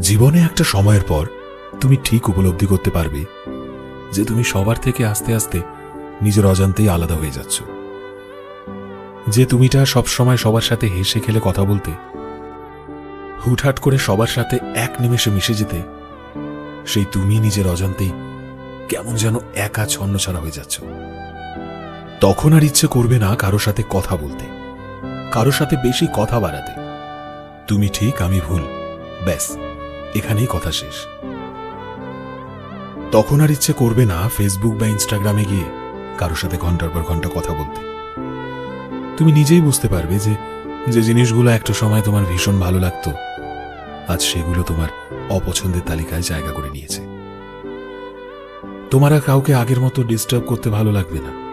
জীবনে একটা সময়ের পর তুমি ঠিক উপলব্ধি করতে পারবে যে তুমি সবার থেকে আস্তে আস্তে নিজের অজান্তেই আলাদা হয়ে যাচ্ছ। যে তুমিটা সবসময় সবার সাথে হেসে খেলে কথা বলতে, হুটহাট করে সবার সাথে এক নিমেষে মিশে যেতে, সেই তুমি নিজের অজান্তেই কেমন যেন একা ছন্ন ছাড়া হয়ে যাচ্ছ। তখন আর ইচ্ছে করবে না কারও সাথে কথা বলতে, কারও সাথে বেশি কথা বাড়াতে। তুমি ঠিক, আমি ভুল, ব্যাস। এখানেই কথা শেষ। তখন আর ইচ্ছে করবে না ফেসবুক বা ইনস্টাগ্রামে গিয়ে কারও সাথে ঘণ্টার পর ঘণ্টা কথা বলতে। তুমি নিজেই বুঝতে পারবে যে যে জিনিসগুলো একটা সময় তোমার ভীষণ ভালো লাগতো, আজ সেগুলো তোমার অপছন্দের তালিকায় জায়গা করে নিয়েছে। তোমার আর কাউকে আগের মতো ডিস্টার্ব করতে ভালো লাগবে না।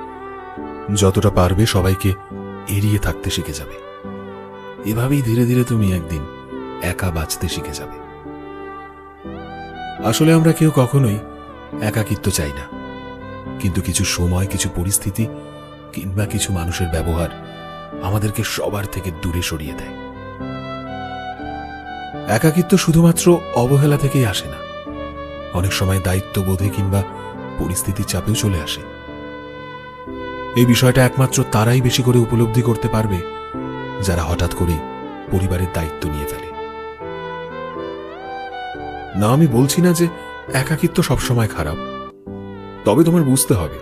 যতটা পারবে সবাইকে এড়িয়ে থাকতে শিখে যাবে। এভাবেই ধীরে ধীরে তুমি একদিন একা বাঁচতে শিখে যাবে। আসলে আমরা কেউ কখনোই একাকিত্ব চাই না। কিন্তু কিছু সময়, কিছু পরিস্থিতি কিংবা কিছু মানুষের ব্যবহার আমাদেরকে সবার থেকে দূরে সরিয়ে দেয়। একাকিত্ব শুধুমাত্র অবহেলা থেকেই আসে না। অনেক সময় দায়িত্ববোধে কিংবা পরিস্থিতির চাপেও চলে আসে। এই বিষয়টা একমাত্র তারাই বেশি করে উপলব্ধি করতে পারবে, যারা হঠাৎ করেই পরিবারের দায়িত্ব নিয়ে ফেলে। না, আমি বলছি না যে একাকিত্ব সবসময় খারাপ। তবে তোমার বুঝতে হবে,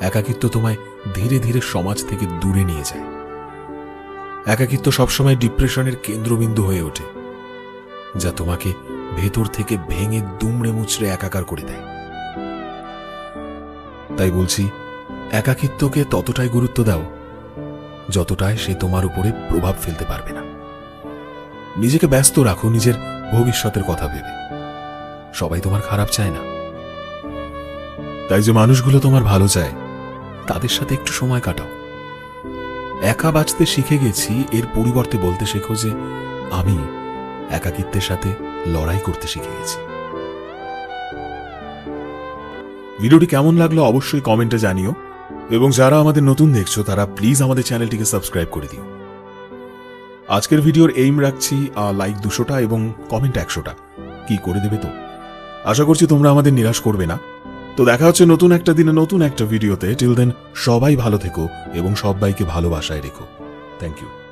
একাকিত্ব তোমায় ধীরে ধীরে সমাজ থেকে দূরে নিয়ে যায়। একাকিত্ব সবসময় ডিপ্রেশনের কেন্দ্রবিন্দু হয়ে ওঠে, যা তোমাকে ভেতর থেকে ভেঙে দুমড়ে মুচড়ে একাকার করে দেয়। তাই বলছি, একাকিত্বকে ততটাই গুরুত্ব দাও, যতটাই সে তোমার উপরে প্রভাব ফেলতে পারবে না। নিজেকে ব্যস্ত রাখো, নিজের ভবিষ্যতের কথা ভেবে। সবাই তোমার খারাপ চায় না। তাই যে মানুষগুলো তোমার ভালো চায়, তাদের সাথে একটু সময় কাটাও। একা বাঁচতে শিখে গেছি, এর পরিবর্তে বলতে শেখো যে আমি একাকিত্বের সাথে লড়াই করতে শিখে গেছি। ভিডিওটি কেমন লাগল অবশ্যই কমেন্টে জানিও, এবং যারা আমাদের নতুন দেখছ, তারা প্লিজ আমাদের চ্যানেলটিকে সাবস্ক্রাইব করে দিও। আজকের ভিডিওর এইম রাখছি লাইক দুশোটা এবং কমেন্ট একশোটা। কি করে দেবে তো? আশা করছি তোমরা আমাদের নিরাশ করবে না। তো দেখা হচ্ছে নতুন একটা দিনে নতুন একটা ভিডিওতে। টিল দেন সবাই ভালো থেকো এবং সবাইকে ভালোবাসায় রেখো। Thank you